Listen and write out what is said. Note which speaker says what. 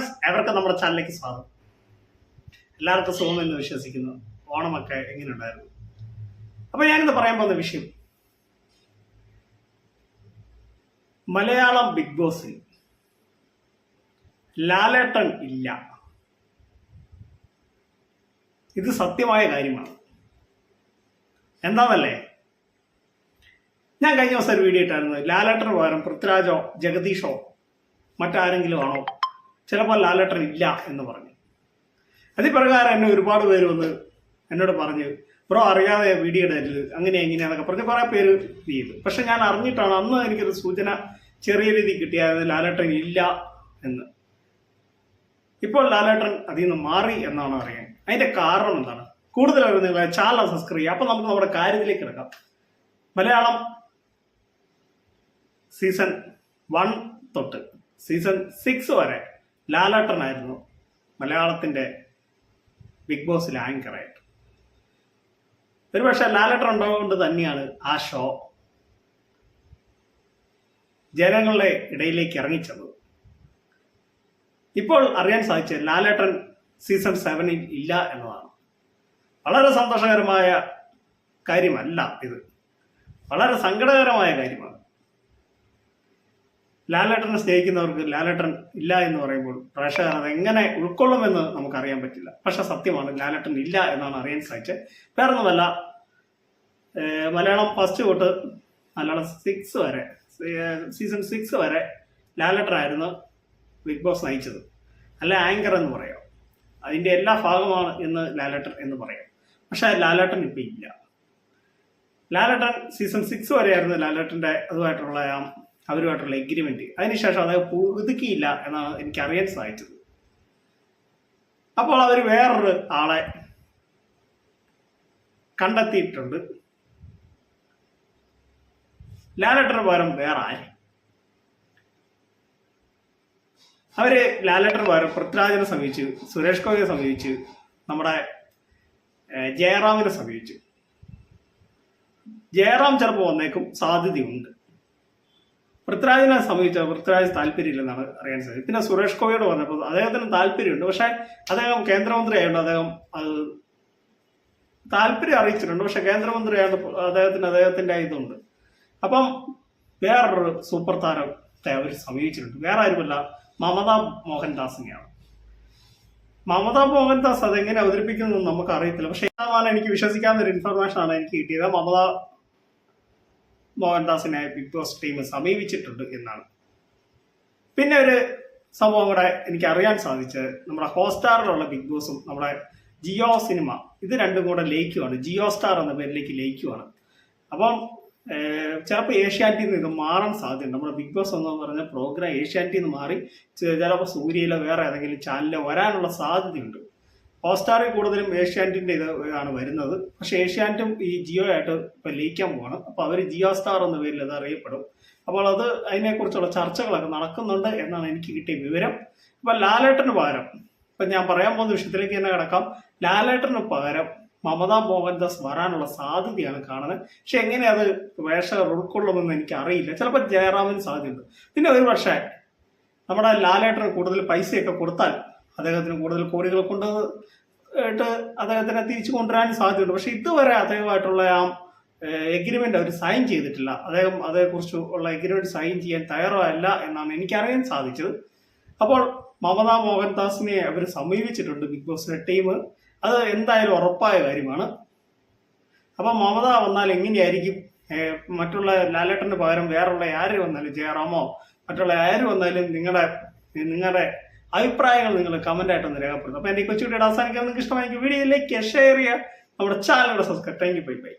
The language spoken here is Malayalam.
Speaker 1: ഫ്രണ്ട്സ് എവർക്കും നമ്മുടെ ചാനലിലേക്ക് സ്വാഗതം. എല്ലാവർക്കും സുഖം എന്ന് വിശ്വസിക്കുന്നു. ഓണമൊക്കെ എങ്ങനെയുണ്ടായിരുന്നു? അപ്പൊ ഞാനിന്ന് പറയാൻ പോകുന്ന വിഷയം മലയാളം ബിഗ് ബോസിൽ ലാലേട്ടൻ ഇല്ല. ഇത് സത്യമായ കാര്യമാണ്. എന്താണല്ലേ ഞാൻ കഴിഞ്ഞ ദിവസം ഒരു വീഡിയോ ഇട്ടായിരുന്നു. ലാലേട്ടന് പകരം പൃഥ്വിരാജോ ജഗദീഷോ മറ്റാരെങ്കിലും ആണോ ചിലപ്പോൾ ലാലേട്ടൻ ഇല്ല എന്ന് പറഞ്ഞു. അതിപ്രകാരം എന്നെ ഒരുപാട് പേര് വന്ന് എന്നോട് പറഞ്ഞ് ബ്രോ അറിയാതെ വീഡിയോ ഇടരുത് അങ്ങനെ എങ്ങനെയാന്നൊക്കെ പറഞ്ഞ് കുറെ പേര് ഇത് ചെയ്തു പക്ഷെ ഞാൻ അറിഞ്ഞിട്ടാണ് അന്ന് എനിക്കൊരു സൂചന ചെറിയ രീതിയിൽ കിട്ടിയത് ലാലേട്ടൻ ഇല്ല എന്ന്. ഇപ്പോൾ ലാലേട്ടൻ അതിൽ നിന്ന് മാറി എന്നാണ് അറിയാൻ. അതിന്റെ കാരണം എന്താണ്? കൂടുതൽ നിങ്ങൾ ചാനൽ സബ്സ്ക്രൈബ് ചെയ്യുക. അപ്പൊ നമുക്ക് നമ്മുടെ കാര്യത്തിലേക്ക് കിടക്കാം. മലയാളം സീസൺ വൺ തൊട്ട് സീസൺ സിക്സ് വരെ ലാലേട്ടനായിരുന്നു മലയാളത്തിന്റെ ബിഗ് ബോസിലെ ആങ്കറായിട്ട്. ഒരുപക്ഷെ ലാലേട്ടൻ ഉണ്ടാവുകൊണ്ട് തന്നെയാണ് ആ ഷോ. ജനങ്ങളുടെ ഇടയിലേക്ക് ഇറങ്ങിച്ചത്. ഇപ്പോൾ അറിയാൻ സാധിച്ചത് ലാലേട്ടൻ സീസൺ സെവനിൽ ഇല്ല എന്നതാണ്. വളരെ സന്തോഷകരമായ കാര്യമല്ല ഇത്. വളരെ സങ്കടകരമായ കാര്യമാണ്. ലാലേട്ടനെ സ്നേഹിക്കുന്നവർക്ക് ലാലേട്ടൻ ഇല്ല എന്ന് പറയുമ്പോൾ പ്രേക്ഷകർ അത് എങ്ങനെ ഉൾക്കൊള്ളുമെന്ന് നമുക്കറിയാൻ പറ്റില്ല. പക്ഷെ സത്യമാണ് ലാലേട്ടൻ ഇല്ല എന്നാണ് അറിയാൻ സാധിച്ചത്. വേറൊന്നുമല്ല മലയാളം ഫസ്റ്റ് തൊട്ട് മലയാളം സിക്സ് വരെ സീസൺ സിക്സ് വരെ ലാലേട്ടനായിരുന്നു ബിഗ് ബോസ് നയിച്ചത്. അല്ല ആങ്കർ എന്ന് പറയാം. അതിന്റെ എല്ലാ ഭാഗമാണ് എന്ന് ലാലേട്ടൻ എന്ന് പറയാം. പക്ഷെ ലാലേട്ടൻ ഇപ്പം ഇല്ല. ലാലേട്ടൻ സീസൺ സിക്സ് വരെയായിരുന്നു ലാലേട്ടന്റെ അതുമായിട്ടുള്ള അവരുമായിട്ടുള്ള എഗ്രിമെന്റ് അതിനുശേഷം അത് പുതുക്കിയില്ല എന്നാണ് എനിക്ക് അറിയാൻ സാധിച്ചത്. അപ്പോൾ അവർ വേറൊരു ആളെ കണ്ടെത്തിയിട്ടുണ്ട്. ലാലേട്ടന് പകരം വേറെ ആര്? അവർ ലാലട്ടർ പകരം പൃഥ്വിരാജിനെ സമീപിച്ചു സുരേഷ് ഗോപിയെ സമീപിച്ചു നമ്മുടെ ജയറാമിനെ സമീപിച്ചു. ജയറാം ചിലപ്പോൾ വന്നേക്കും സാധ്യതയുണ്ട്. പൃഥ്വിരാജിനെ സമീപിച്ച പൃഥ്വിരാജ് താല്പര്യമില്ലെന്നാണ് അറിയാൻ സാധിച്ചത്. പിന്നെ സുരേഷ് ഗോപിയോട് പറഞ്ഞപ്പോൾ അദ്ദേഹത്തിന് താല്പര്യമുണ്ട്. പക്ഷേ അദ്ദേഹം കേന്ദ്രമന്ത്രി ആയതുകൊണ്ട് അദ്ദേഹം അത് താല്പര്യം അറിയിച്ചിട്ടുണ്ട്. പക്ഷെ കേന്ദ്രമന്ത്രി ആയതുകൊണ്ട് അദ്ദേഹത്തിന് അദ്ദേഹത്തിന്റെ ഇതുണ്ട്. അപ്പം വേറൊരു സൂപ്പർ താരത്തെ അവർ സമീപിച്ചിട്ടുണ്ട്. വേറെ ആരുമല്ല മമതാ മോഹൻദാസിനെയാണ്. മമതാ മോഹൻദാസ് അതെങ്ങനെ അവതരിപ്പിക്കുന്നു നമുക്ക് അറിയത്തില്ല പക്ഷെ എനിക്ക് വിശ്വസിക്കാവുന്ന ഒരു ഇൻഫർമേഷൻ ആണ് എനിക്ക് കിട്ടിയത്. മമതാ മോഹൻദാസിനെ ബിഗ് ബോസ് ടീം സമീപിച്ചിട്ടുണ്ട് എന്നാണ്. പിന്നെ ഒരു സംഭവം കൂടെ എനിക്ക് അറിയാൻ സാധിച്ചത്. നമ്മുടെ ഹോട്ട്സ്റ്റാറിലുള്ള ബിഗ് ബോസും നമ്മുടെ ജിയോ സിനിമ ഇത് രണ്ടും കൂടെ ലയിക്കുവാണ്. ജിയോ സ്റ്റാർ എന്ന പേരിലേക്ക് ലയിക്കുവാണ്. അപ്പം ചിലപ്പോൾ ഏഷ്യാനെറ്റിൽ നിന്ന് ഇത് മാറാൻ സാധ്യതയുണ്ട്. നമ്മുടെ ബിഗ് ബോസ് എന്ന് പറഞ്ഞ പ്രോഗ്രാം ഏഷ്യാനെറ്റിൽ നിന്ന് മാറി ചിലപ്പോൾ സൂര്യയിലോ വേറെ ഏതെങ്കിലും ചാനലിലോ വരാനുള്ള സാധ്യതയുണ്ട്. ഹോട്ട്സ്റ്റാറിൽ കൂടുതലും ഏഷ്യാനെറ്റിന്റെ ഇത് ആണ് വരുന്നത്. പക്ഷേ ഏഷ്യാനെറ്റും ഈ ജിയോ ആയിട്ട് ഇപ്പൊ ലയിക്കാൻ പോവാണ്. അപ്പൊ അവർ ജിയോ സ്റ്റാർ എന്ന പേരിൽ അത് അറിയപ്പെടും. അപ്പോൾ അത് അതിനെക്കുറിച്ചുള്ള ചർച്ചകളൊക്കെ നടക്കുന്നുണ്ട് എന്നാണ് എനിക്ക് കിട്ടിയ വിവരം. അപ്പൊ ലാലേട്ടന് പകരം. ഇപ്പൊ ഞാൻ പറയാൻ പോകുന്ന വിഷയത്തിലേക്ക് തന്നെ കിടക്കാം. ലാലേട്ടന് പകരം മമതാ മോഹൻദാസ് വരാനുള്ള സാധ്യതയാണ് കാണുന്നത്. പക്ഷെ എങ്ങനെ അത് വേഷകർ ഉൾക്കൊള്ളുമെന്ന് എനിക്ക് അറിയില്ല. ചിലപ്പോൾ ജയറാമിന് സാധ്യതയുണ്ട്. പിന്നെ ഒരു പക്ഷേ നമ്മുടെ ലാലേട്ടന് കൂടുതൽ പൈസയൊക്കെ കൊടുത്താൽ അദ്ദേഹത്തിന് കൂടുതൽ കോടികൾ കൊണ്ട് ആയിട്ട് അദ്ദേഹത്തിനെ തിരിച്ചു കൊണ്ടുവരാൻ സാധ്യതയുണ്ട്. പക്ഷെ ഇതുവരെ അദ്ദേഹമായിട്ടുള്ള ആ എഗ്രിമെന്റ് അവർ സൈൻ ചെയ്തിട്ടില്ല. അദ്ദേഹം അതേക്കുറിച്ച് ഉള്ള എഗ്രിമെന്റ് സൈൻ ചെയ്യാൻ തയ്യാറല്ല എന്നാണ് എനിക്കറിയാൻ സാധിച്ചത്. അപ്പോൾ മമതാ മോഹൻദാസിനെ അവർ സമീപിച്ചിട്ടുണ്ട് ബിഗ് ബോസിന്റെ ടീം അത് എന്തായാലും ഉറപ്പായ കാര്യമാണ്. അപ്പൊ മമത വന്നാൽ എങ്ങനെയായിരിക്കും? മറ്റുള്ള ലാലേട്ടന് പകരം വേറുള്ള ആര് വന്നാലും ജയറാമോ? മറ്റുള്ള ആര് വന്നാലും നിങ്ങളുടെ നിങ്ങളുടെ അഭിപ്രായങ്ങൾ നിങ്ങൾ കമന്റ് ആയിട്ട് ഒന്ന് രേഖപ്പെടുത്തും അപ്പൊ എന്റെ കൊച്ചുകുട്ടിയുടെ അവസാനിക്കാൻ നിങ്ങൾക്ക് ഇഷ്ടമായെങ്കിൽ വീഡിയോയിലേക്ക് ഷെയർ ചെയ്യുക. നമ്മുടെ ചാനലിലൂടെ subscribe thank you bye bye